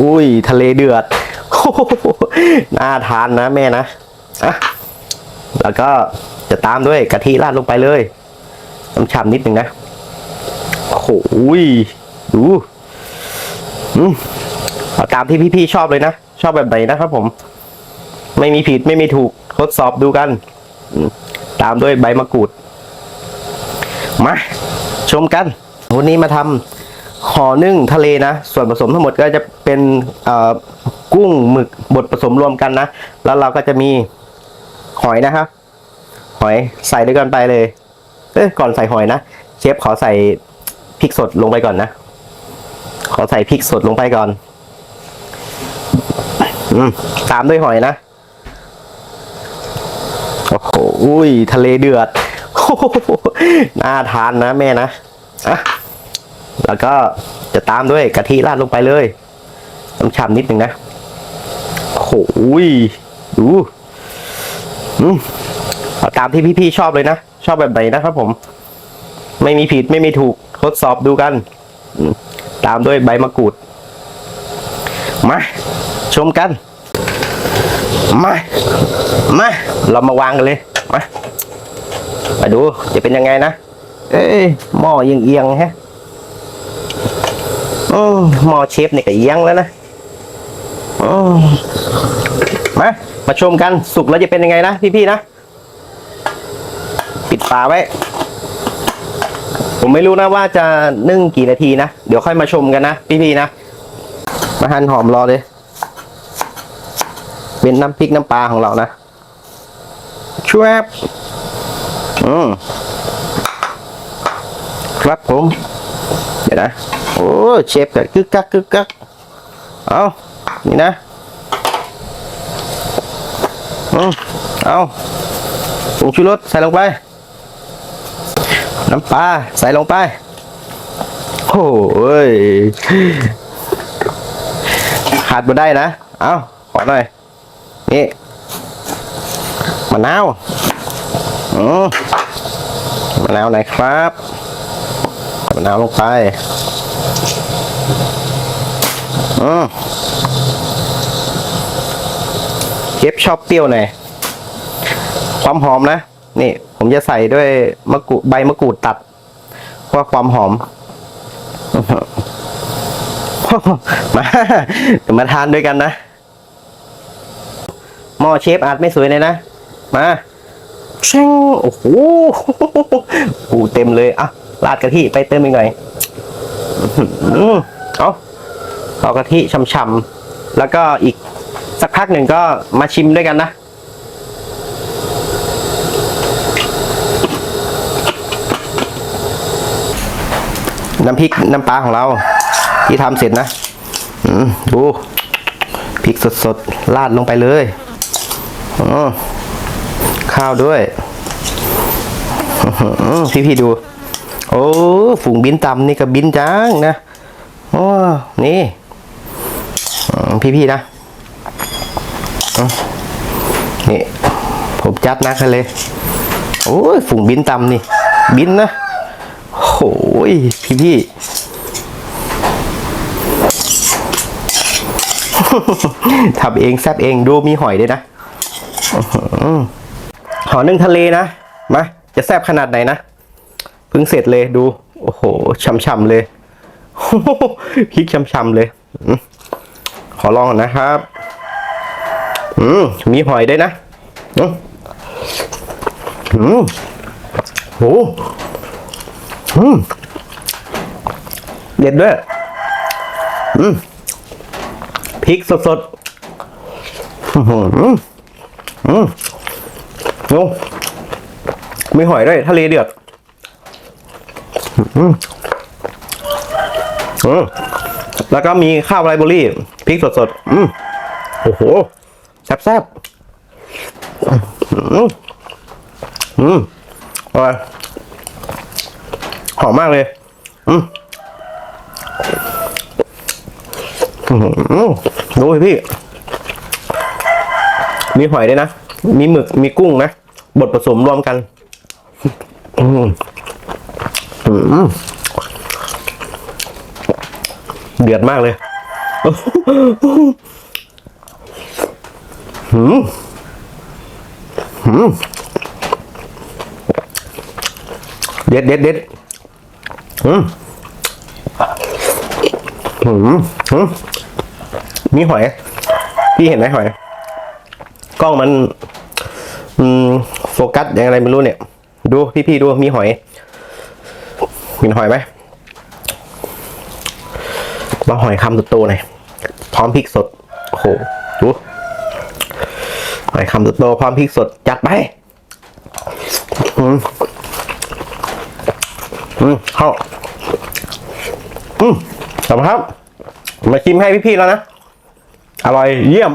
อุ้ย ทะเลเดือด น่าทานนะแม่นะอะแล้วก็จะตามด้วยกะทิราดลงไปเลยน้ำฉ่ำนิดหนึ่งนะ โอ้โหยดูอืมเอาตามที่พี่ๆชอบเลยนะ ชอบแบบไหนนะครับผม ไม่มีผิดไม่มีถูกทดสอบดูกัน ตามด้วยใบมะกรูด มา ชมกัน วันนี้มาทำ ห่อนึ่งทะเลนะ ส่วนผสมทั้งหมดก็จะเป็นกุ้งหมึกบดผสมรวมกันนะ แล้วเราก็จะมีหอยนะครับ หอยใส่ด้วยกันไปเลย เอ้ยก่อนใส่หอยนะเชฟขอใส่พริกสดลงไปก่อนนะ ขอใส่พริกสดลงไปก่อน อืมตามด้วยหอยนะโอ้โหอุ้ยทะเลเดือดน่าทานนะแม่นะอะ แล้วก็จะตามด้วยกะทิราดลงไปเลยน้ำฉ่ำนิดหนึ่งนะโอ้โหดูอืมเอาตามที่พี่ๆชอบเลยนะ ชอบแบบไหนนะครับผม ไม่มีผิดไม่มีถูกทดสอบดูกัน ตามด้วยใบมะกรูด มา ชมกัน มา มา เรามาวางกันเลย มา มาดูจะเป็นยังไงนะ เอ้ยหม้อเอียงเอียงๆฮะ อืมมอเชฟเนี่ยก็เอียงแล้วนะอืมมามาชมกันสุกแล้วจะเป็นยังไงนะพี่ๆนะ ปิดฝาไว้ ผมไม่รู้นะว่าจะนึ่งกี่นาทีนะ เดี๋ยวค่อยมาชมกันนะ พี่ๆนะ มาหั่นหอมรอเลย เป็นน้ำพริกน้ำปลาของเรานะชวบอืมครับผม เดี๋ยวนะ โอ้เชฟก็กึกกักกึกกักเอานี่นะเอาผงชูรสใส่ลงไป น้ำปลาใส่ลงไป โอ้ยขาดบ่ได้นะ เอาขอหน่อย นี่มะนาวอมะนาวไหนครับมะนาวลงไป เก็บชอบเปรี้ยวหน่อยความหอมนะ นี่ ผมจะใส่ด้วยมะกรูดใบมะกรูดตัดเพื่อความหอมมาเดี๋ยวมาทานด้วยกันนะหม้อเชฟอาจไม่สวยเลยนะ มาเช่งโอ้โหโอ้เต็มเลยอะราดกะทิไปเติมอีกหน่อยเออเอา เอากะทิช่ำๆแล้วก็อีกสักพักหนึ่งก็มาชิมด้วยกันนะน้ำพริกน้ำปลาของเรา ที่ทำเสร็จนะดูพริกสดๆราดลงไปเลยข้าวด้วยพี่พี่ๆดู โอ้ ฝูงบินต่ำนี่ก็บินจังนะ โอ้ นี่ พี่พี่ๆนะนี่ผมจัดนักให้เลย โอ้ยฝูงบินต่ำนี่ บินนะโอ้ยพี่พี่ทำเองแซบเองดูมีหอยด้วยนะหอหนึ่งทะเลนะมาจะแซบขนาดไหนนะเพิ่งเสร็จเลยดู โอ้โหช่ำๆเลยพริกช่ำๆเลย ขอลองก่อนนะครับ อืมมีหอยด้วยนะอืมโหอืมเด็ดด้วย อืมพริกสดๆอื้อหืออืมโอ้มีหอยด้วยทะเลเดือด อืมอืม แล้วก็มีข้าวไรเบอรี่พริกสดๆอืมโอ้โหแซ่บๆอืมอืมอร่อยหอมมากเลย อืมอื้อหือดูสิพี่ มีหอยด้วยนะ มีหมึก มีกุ้งนะ บดผสมรวมกัน อืมอืม เดือดมากเลยหืมหืมเด็ดเด็ดเด็ดอืมหืมหืมมีหอย พี่เห็นไหมหอย กล้องมันอืมโฟกัสอย่างไรไม่รู้เนี่ย ดูพี่พี่ๆดูมีหอยเห็นหอยไหม ปลาหอยคำโตหน่อยพร้อมพริกสดโอ้โหดูหอยคำโตพร้อมพริกสดจัดไปอืมอืมเข้าอืมขอบคุณครับ มาชิมให้พี่ๆแล้วนะ อร่อยเยี่ยม